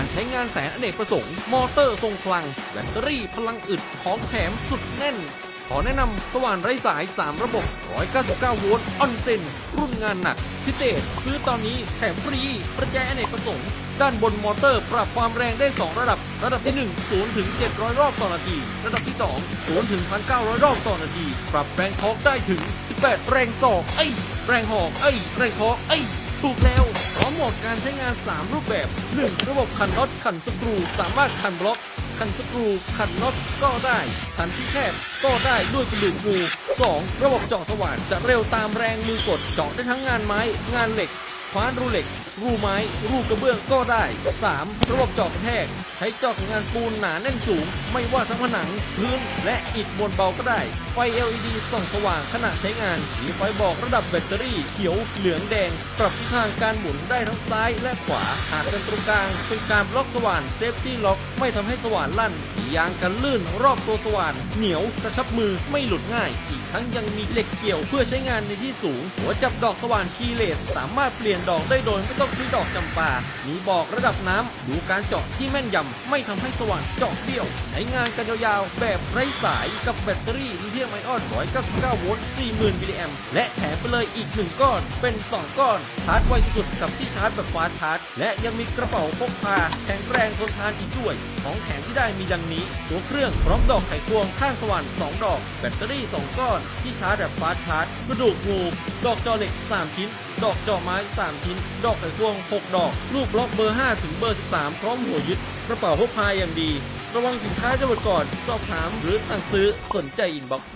การใช้งานแสนอเนกประสงค์ มอเตอร์ทรงพลัง แบตเตอรี่พลังอึดของแถมสุดแน่น ขอแนะนำสว่านไร้สาย 3 ระบบ 199 โวลต์ออนเซนรุ่นงานหนัก พิเศษซื้อตอนนี้แถมฟรีประแจอเนกประสงค์ ด้านบนมอเตอร์ปรับความแรงได้ 2 ระดับ ระดับที่ 1 0ถึง700 รอบต่อนาที ระดับที่ 2 0ถึง1,900 รอบต่อนาที ปรับแรงทอกได้ถึง 18 แรงศอกเอ้แรงหอกเอ้แรงทอกเอ้ ถูกแล้วพร้อมหมดการใช้งาน 3 รูปแบบ 1. ระบบขันน็อตขันสกรูสามารถขันบล็อกขันสกรูขันน็อตก็ได้ ขันที่แคบก็ได้ด้วยกระดูกงู 2. ระบบเจาะสว่านจะเร็วตามแรงมือกดเจาะได้ทั้งงานไม้ งานเหล็ก คว้านรูเหล็ก รูไม้ รูกระเบื้องก็ได้ 3. ระบบเจาะกระแทก ใช้เจาะกับงานปูนหนาแน่นสูง ไม่ว่าทั้งผนัง พื้น และอิฐมวลเบาก็ได้ ไฟ LED ส่องสว่างขณะใช้งานมีไฟบอกระดับแบตเตอรี่ เขียว เหลืองแดง ปรับทิศทางการหมุนได้ทั้งซ้ายและขวา หากเป็นตรงกลาง เป็นการบล็อกสว่านเซฟตี้ล็อก ไม่ทำให้สว่านลั่นยางกันลื่นรอบตัวสว่าน เหนียวกระชับมือไม่หลุดง่าย อีกทั้งยังมีเหล็กเกี่ยวเพื่อใช้งานในที่สูง หัวจับดอกสว่านคีเลสสามารถเปลี่ยนดอกได้โดยไม่ต้องใช้ดอกจำปา มีบอกระดับน้ำดูการเจาะที่แม่นยำไม่ทำให้สว่านเจาะเบี้ยว ใช้งานกันยาวๆ แบบไร้สายกับแบตเตอรี่ลิเธียมไอออน199โวลต์40,000มิลลิแอมป์และแถมไปเลยอีก 1 ก้อนเป็น 2 ก้อน ชาร์จไวสุดกับที่ชาร์จแบบฟ้าชาร์จ และยังมีกระเป๋าพกพาแข็งแรงทนทานอีกด้วย ของแถมที่ได้มีดังนี้ ตัวเครื่องพร้อมดอกไขควงข้างสว่าน2 ดอก แบตเตอรี่ 2 ก้อน ที่ชาร์จแบบฟ้าชาร์จกระดูกงูดอกจอเหล็ก 3 ชิ้น ดอกจอไม้ 3 ชิ้น ดอกไขควง 6 ดอก ลูกบล็อกเบอร์ 5 ถึงเบอร์ 13 พร้อมหัวยึด กระเป๋าพกพาอย่างดี ระวังสินค้าจะหมดก่อน สอบถามหรือสั่งซื้อสนใจอินบ็อกซ์